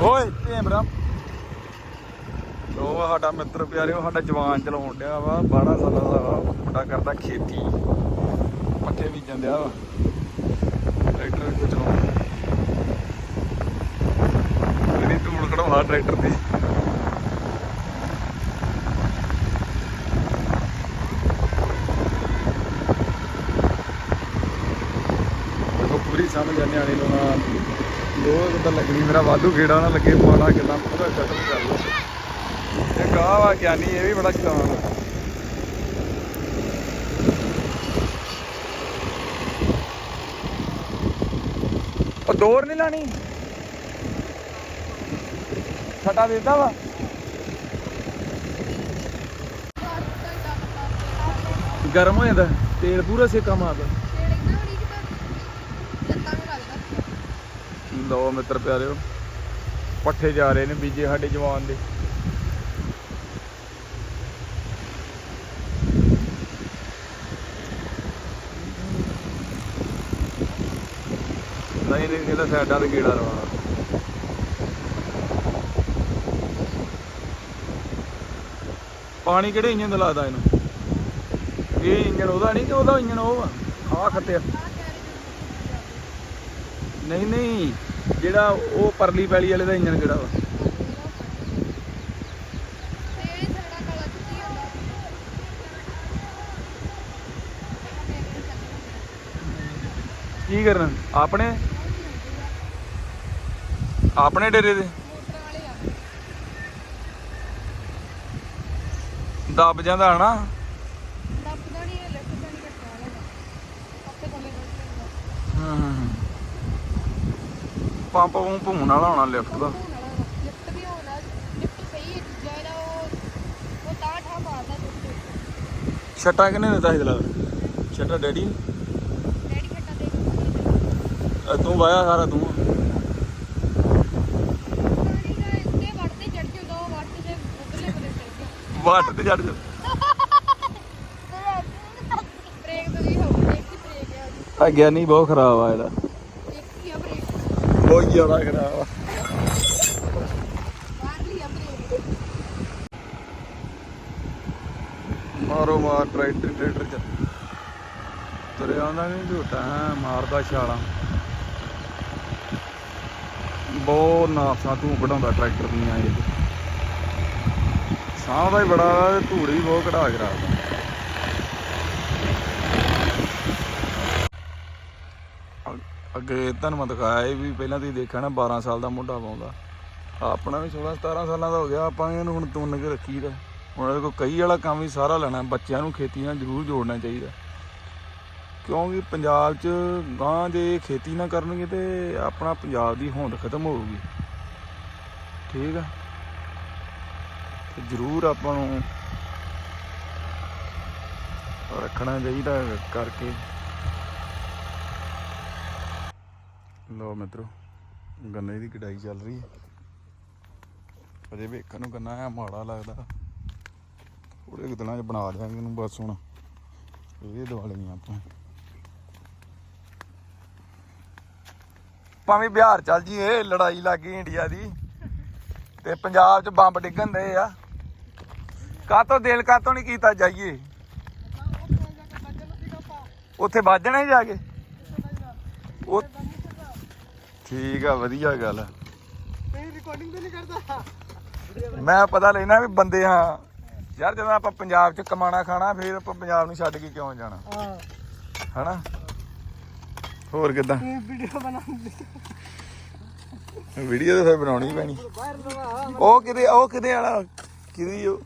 ਓਏ ਭੇਮਰਾ ਉਹ ਆ ਸਾਡਾ ਮਿੱਤਰ ਪਿਆਰਿਓ, ਸਾਡਾ ਜਵਾਨ ਚਲਾਉਣ ਡਿਆ ਵਾ 12 ਸਾਲਾਂ ਦਾ ਮੁੰਡਾ ਕਰਦਾ ਖੇਤੀ। ਪੱਠੇ ਬੀਜਣ ਡਿਆ ਵਾ, ਟਰੈਕਟਰ ਕੋ ਚਲਾਉਣ ਇਹਦੀ ਧੂੜ ਕਢਾਉਣਾ ਟਰੈਕਟਰ ਦੀ। ਦੇਖੋ, ਪੂਰੀ ਸਮਝ ਆ ਨਿਆਣੇ ਨੂੰ ਨਾ। ਲੋਹ ਕਿੱਦਾਂ ਲੱਗਣੀ, ਮੇਰਾ ਵਾਧੂ ਗੇੜਾ ਨਾ ਲੱਗੇ ਪਾਣਾ ਕਿਦਾਂ ਪੂਰਾ ਸ਼ਟਲ ਕਰ ਲਓ। ਇਹ ਗਾਹ ਵਾ ਗਿਆਨੀ ਇਹ ਵੀ ਬੜਾ ਕਿਸਾਨ ਆ। ਉਹ ਦੋਰ ਨਹੀਂ ਲਾਣੀ? ਛਟਾ ਦੇਦਾ ਵਾ। ਗਰਮ ਹੋ ਜਾਂਦਾ, ਤੇਲ ਪੂਰਾ ਸੇਕਾ ਮਾਰਦਾ। ਲਓ ਮਿੱਤਰ ਪਿਆਰਿਓ, ਪੱਠੇ ਜਾ ਰਹੇ ਨੇ ਬੀਜੇ ਸਾਡੇ ਜਵਾਨ ਦੇ। ਨਹੀਂ ਨਹੀਂ, ਇਹਦਾ ਸਾਡਾ ਤੇ ਕੀੜਾ ਲਵਾਉਣਾ ਪਾਣੀ ਕਿਹੜੇ ਇੰਜਨ ਦਾ ਲੱਗਦਾ ਇਹਨੂੰ? ਇਹ ਇੰਜਨ ਉਹਦਾ ਨਹੀਂ ਕਿ ਉਹਦਾ ਇੰਜਨ ਉਹ ਆ ਆ। ਖੱਤਿਆ ਨਹੀਂ ਨਹੀਂ। ਜਿਹੜਾ ਉਹ ਪਰਲੀ ਪੈਲੀ ਵਾਲੇ ਦਾ ਇੰਜਨ ਕਿਹੜਾ ਵਾ? ਕੀ ਕਰਨ? ਆਪਣੇ? ਆਪਣੇ ਡੇਰੇ ਦੇ? ਦੱਬ ਜਾਂਦਾ ਹਨਾ? ਪੰਪ ਪੰਪ ਭੂਣ ਵਾਲਾ ਹੋਣਾ ਲਿਫਟ ਦਾ ਛੱਟਾ ਕਿਨੇ ਦਿੱਤਾ ਸੀ ਦਲਾ ਛੱਟਾ ਡੈਡੀ ਨੇ? ਅ, ਤੂੰ ਵਾਇਆ ਸਾਰਾ ਤੂੰ। ਵਾਟ ਤੇ ਚੜ ਜਾ ਆ ਗਿਆਨੀ ਬਹੁਤ ਖਰਾਬ ਆ ਇਹਦਾ। ਬਹੁਤ ਜ਼ਿਆਦਾ ਖਰਾਬ ਆ। ਮਾਰੋ ਮਾਰ ਟਰੈਕਟਰ ਟਰੈਕਟਰ ਚ ਤੁਰਿਆ ਆਉਂਦਾ ਨਹੀਂ ਝੂਟਾ ਮਾਰਦਾ ਛਾਲਾਂ। ਬਹੁਤ ਨਾਫਸਾ ਤੂੰ ਕਢਾਉਂਦਾ ਟਰੈਕਟਰ ਦੀਆਂ ਇਹ। ਸਾਹ ਦਾ ਹੀ ਬੜਾ, ਧੂੜ ਵੀ ਬਹੁਤ ਕਢਾ ਕੇ ਰੱਖਦਾ। ਅੱਗੇ ਤੁਹਾਨੂੰ ਮੈਂ ਦਿਖਾਇਆ ਵੀ ਪਹਿਲਾਂ ਤੁਸੀਂ ਦੇਖਿਆ ਨਾ 12 ਸਾਲ ਦਾ ਮੁੰਡਾ ਪਾਉਂਦਾ। ਆਪਣਾ ਵੀ 16 17 ਸਾਲਾਂ ਦਾ ਹੋ ਗਿਆ, ਆਪਾਂ ਇਹਨੂੰ ਹੁਣ ਤੁੰਨ ਕੇ ਰੱਖੀਦਾ। ਹੁਣ ਇਹਦੇ ਕੋਲ ਕਈ ਵਾਲਾ ਕੰਮ ਵੀ ਸਾਰਾ ਲੈਣਾ, ਬੱਚਿਆਂ ਨੂੰ ਖੇਤੀ ਨਾਲ ਜ਼ਰੂਰ ਜੋੜਨਾ ਚਾਹੀਦਾ। ਕਿਉਂਕਿ ਪੰਜਾਬ 'ਚ ਗਾਂ ਜੇ ਖੇਤੀ ਨਾ ਕਰਨਗੇ ਤੇ ਆਪਣਾ ਪੰਜਾਬ ਦੀ ਹੋਂਦ ਖਤਮ ਹੋਊਗੀ। ਠੀਕ ਆ? ਤੇ ਜ਼ਰੂਰ ਆਪਾਂ ਨੂੰ ਰੱਖਣਾ ਚਾਹੀਦਾ ਕਰਕੇ। ਲੋ ਮਿੱਤਰੋ ਗੰਨੇ ਦੀ ਕਢਾਈ ਚੱਲ ਰਹੀ ਹੈ। ਅਜੇ ਵੇਖਣ ਨੂੰ ਗੰਨਾ ਆ ਮਾੜਾ ਲੱਗਦਾ। ਥੋੜੇ ਕੁ ਦਿਨਾਂ 'ਚ ਬਣਾ ਦਿਆਂਗੇ ਇਹਨੂੰ ਬਸ ਹੁਣ। ਇਹ ਦਵਾ ਲਈਆਂ ਆਪਾਂ। ਭਾਵੇਂ ਬਿਹਾਰ ਚੱਲ ਜੀਏ ਲੜਾਈ ਲੱਗ ਗਈ ਇੰਡੀਆ ਦੀ। ਤੇ ਪੰਜਾਬ 'ਚ ਬੰਬ ਡਿੱਗਣ ਦੇ ਆ। ਕਾਤੋਂ ਦਿਲ ਕਾਤੋਂ ਨਹੀਂ ਕੀਤਾ ਜਾਈਏ? ਉੱਥੇ ਵੱਜਣਾ ਹੀ ਜਾ ਕੇ। ਉਹ ਠੀਕ ਆ ਵਧੀਆ ਗੱਲ ਆ। ਰਿਕਾਰਡਿੰਗ ਤੇ ਨਹੀਂ ਕਰਦਾ। ਮੈਂ ਪਤਾ ਲੈਣਾ ਵੀ ਬੰਦੇ ਹਾਂ। ਯਾਰ ਜਦੋਂ ਆਪਾਂ ਪੰਜਾਬ 'ਚ ਕਮਾਣਾ ਖਾਣਾ ਫਿਰ ਆਪਾਂ ਪੰਜਾਬ ਨੂੰ ਛੱਡ ਕੇ ਕਿਉਂ ਜਾਣਾ? ਹਾਂ। ਹਨਾ? ਹੋਰ ਕਿਦਾਂ? ਇਹ ਵੀਡੀਓ ਬਣਾਉਂਦੀ। ਵੀਡੀਓ ਤਾਂ ਫਿਰ ਬਣਾਉਣੀ ਪੈਣੀ। ਬਾਹਰ ਉਹ ਕਿਤੇ ਉਹ ਕਿਤੇ ਵਾਲਾ ਕਿਹਦੀ ਉਹ।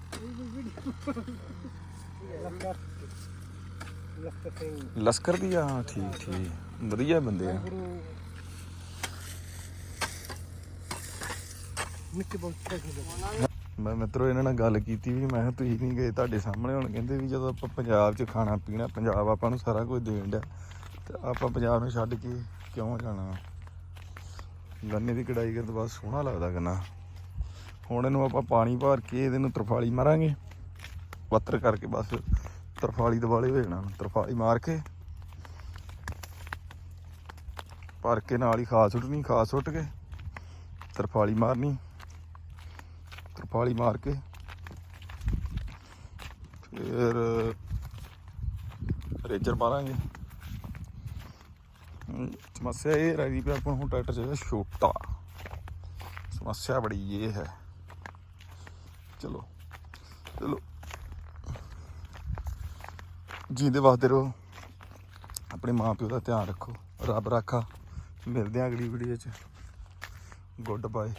ਲਸਕਰ ਦੀ। ਆ ਠੀਕ ਠੀਕ। ਵਧੀਆ ਬੰਦੇ ਆ। ਗੁਰੂ ਮਿੱਟੀ ਬਹੁਤ ਮੈਂ ਮਿੱਤਰੋ, ਇਹਨਾਂ ਨਾਲ ਗੱਲ ਕੀਤੀ ਵੀ ਮੈਂ ਕਿਹਾ, ਤੁਸੀਂ ਨਹੀਂ ਗਏ ਤੁਹਾਡੇ ਸਾਹਮਣੇ ਹੁਣ? ਕਹਿੰਦੇ ਵੀ ਜਦੋਂ ਆਪਾਂ ਪੰਜਾਬ 'ਚ ਖਾਣਾ ਪੀਣਾ, ਪੰਜਾਬ ਆਪਾਂ ਨੂੰ ਸਾਰਾ ਕੁਝ ਦੇਣ ਡਿਆ। ਤੇ ਆਪਾਂ ਪੰਜਾਬ ਨੂੰ ਛੱਡ ਕੇ ਕਿਉਂ ਜਾਣਾ? ਗੰਨੇ ਦੀ ਕਢਾਈ ਕਰਦੇ ਬਸ ਸੋਹਣਾ ਲੱਗਦਾ ਗੰਨਾ। ਹੁਣ ਇਹਨੂੰ ਆਪਾਂ ਪਾਣੀ ਭਰ ਕੇ ਇਹਦੇ ਨੂੰ ਤਰਫਾਲੀ ਮਾਰਾਂਗੇ। ਪੱਤਰ ਕਰਕੇ ਬਸ ਤਰਫਾਲੀ ਦਿਵਾਲੇ ਹੋ ਜਾਣਾ। ਤਰਫਾਲੀ ਮਾਰ ਕੇ ਭਰ ਕੇ ਨਾਲ ਹੀ ਖਾਦ ਸੁੱਟਣੀ ਖਾਦ ਸੁੱਟ ਕੇ ਤਰਫਾਲੀ ਮਾਰਨੀ। ਤਰਪਾਲੀ ਮਾਰ ਕੇ। ਫਿਰ ਰੇਜਰ ਮਾਰਾਂਗੇ। ਸਮੱਸਿਆ ਇਹ ਰਹਿ ਗਈ ਵੀ ਆਪਾਂ ਨੂੰ ਹੁਣ ਟਰੈਕਟਰ ਚਾਹੀਦਾ ਛੋਟਾ। ਸਮੱਸਿਆ ਬੜੀ ਇਹ ਹੈ। ਚਲੋ ਚਲੋ। ਜੀਂਦੇ ਵਾਸਤੇ ਰਹੋ। ਆਪਣੇ ਮਾਂ ਪਿਓ ਦਾ ਧਿਆਨ ਰੱਖੋ। ਰੱਬ ਰਾਖਾ। ਮਿਲਦੇ ਆ ਅਗਲੀ ਵੀਡੀਓ 'ਚ। Good bye